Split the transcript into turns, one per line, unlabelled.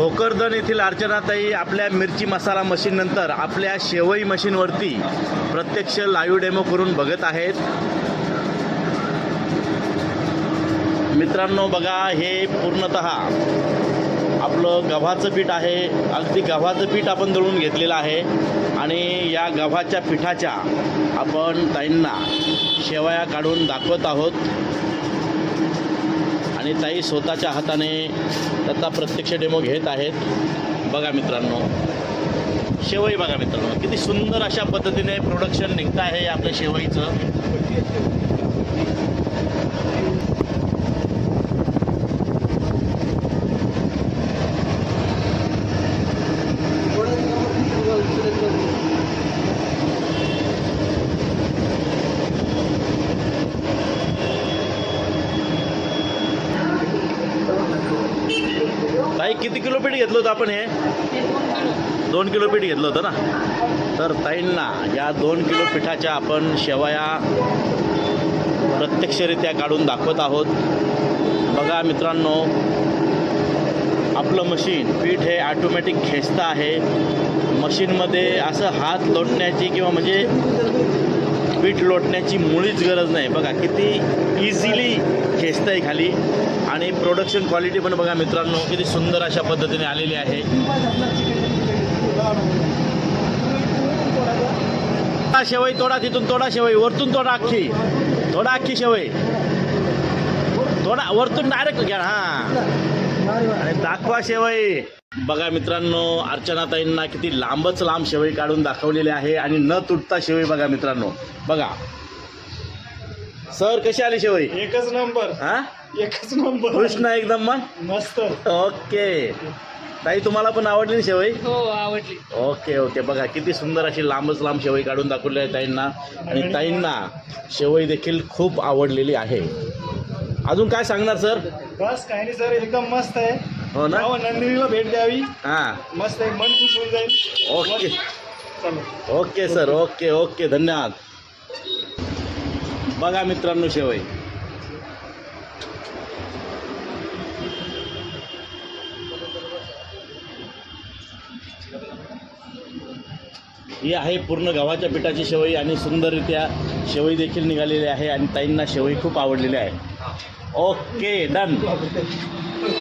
भोकरदन येथील अर्चनाताई आपल्या मिरची मसाला मशीन नंतर आपल्या शेवई मशीनवरती प्रत्यक्ष लाईव्ह डेमो करून बघत आहेत. मित्रांनो बघा हे पूर्णत आपलं गव्हाचं पीठ आहे. अगदी गव्हाचं पीठ आपण दळून घेतलेलं आहे. आणि या गव्हाच्या पिठाच्या आपण ताईंना शेवया काढून दाखवत आहोत. आणि ताई स्वतःच्या हाताने त्याचा प्रत्यक्ष डेमो घेत आहेत. बघा मित्रांनो. शेवई बघा मित्रांनो. किती सुंदर अशा पद्धतीने प्रोडक्शन निघतं आहे आपल्या शेवईचं. ताई किती किलो पीठ घेतलं होतं आपण हे? दोन किलो पीठ घेतलं होतं ना? तर ताईंना या दोन किलो पिठाच्या आपण शेवया प्रत्यक्षरित्या काढून दाखवत आहोत. बघा मित्रांनो आपलं मशीन पीठ हे ॲटोमॅटिक खेचतं आहे. मशीनमध्ये असं हात लोटण्याची किंवा म्हणजे पीठ लोटण्याची मुळीच गरज नाही. बघा किती इझिली खेचतं आहे खाली. आणि प्रोडक्शन क्वालिटी पण बघा मित्रांनो किती सुंदर अशा पद्धतीने आलेली आहे. शेवई तोडा तिथून तोडा शेवई वरतून तोडा अख्खी. तोडा अख्खी शेवई. थोडा वरतून डायरेक्ट घ्या. हा. आणि दाखवा शेवई. बघा मित्रांनो अर्चनाताईंना किती लांबच लांब शेवई काढून दाखवलेली आहे आणि न तुटता शेवई बघा मित्रांनो. बघा. सर कशी आली शेवई?
एकच नंबर.
हा?
एकच नंबर.
खुश ना एकदम मग?
मस्त.
ओके. ताई तुम्हाला पण आवडली ना शेवई?
हो आवडली.
Okay okay. बघा किती सुंदर अशी लांबच लांब शेवई काढून दाखवली आहे ताईंना. आणि ताईंना शेवई देखील खूप आवडलेली आहे. अजून काय सांगणार सर?
बस काही नाही सर एकदम मस्त आहे.
हो ना?
जावं नंदिनीला भेट द्यावी.
हां.
मस्त आहे मन खुश होऊन जाईल.
ओके.
चलो.
Okay sir. Okay okay. धन्यवाद. बघा मित्रांनो शेवई. ही आहे पूर्ण गव्हाच्या पिठाची शेवई आणि सुंदररित्या शेवई देखील निघालेली आहे आणि ताईंना शेवई खूप आवडलेली आहे. Okay done.